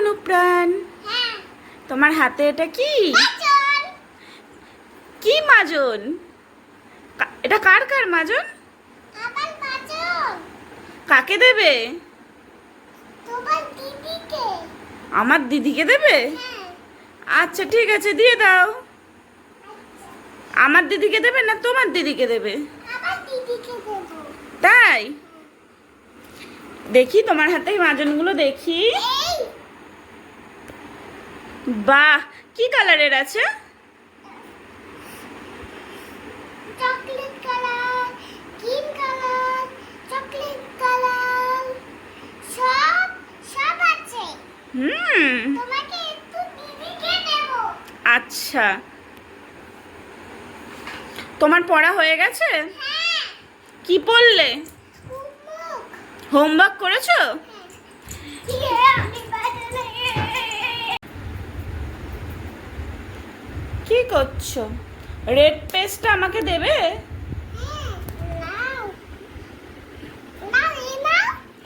অনুপ্রাণ। তোমার হাতে এটা কি? কি মাজন? এটা কার কার মাজন? কাকে দেবে? আমার দিদিকে দেবে? হ্যাঁ। আচ্ছা ঠিক আছে দিয়ে দাও। আমার দিদিকে দেবে না তোমার দিদিকে দেবে? তাই? দেখি তোমার হাতে মাজনগুলো দেখি। বাহ কি কালারের আছে? Chocolate colour green colour chocolate colour. সব সব আছে। হুম। তোমাকে একটু দিদিকে দেবো আচ্ছা। তোমার পড়া হয়ে গেছে? হ্যাঁ। কি পড়লে? হোমওয়ার্ক করেছ? ইয়ে কি করছ? রেড পেস্টটা আমাকে দেবে?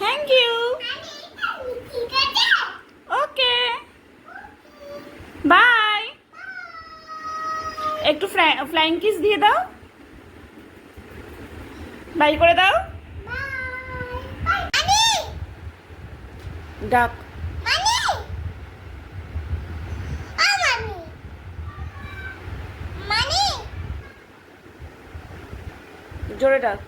থ্যাংক ইউ ওকে বাই একটু ফ্লাইং কিস দিয়ে দাও। বাই করে দাও। ডাক জোরে ডাক।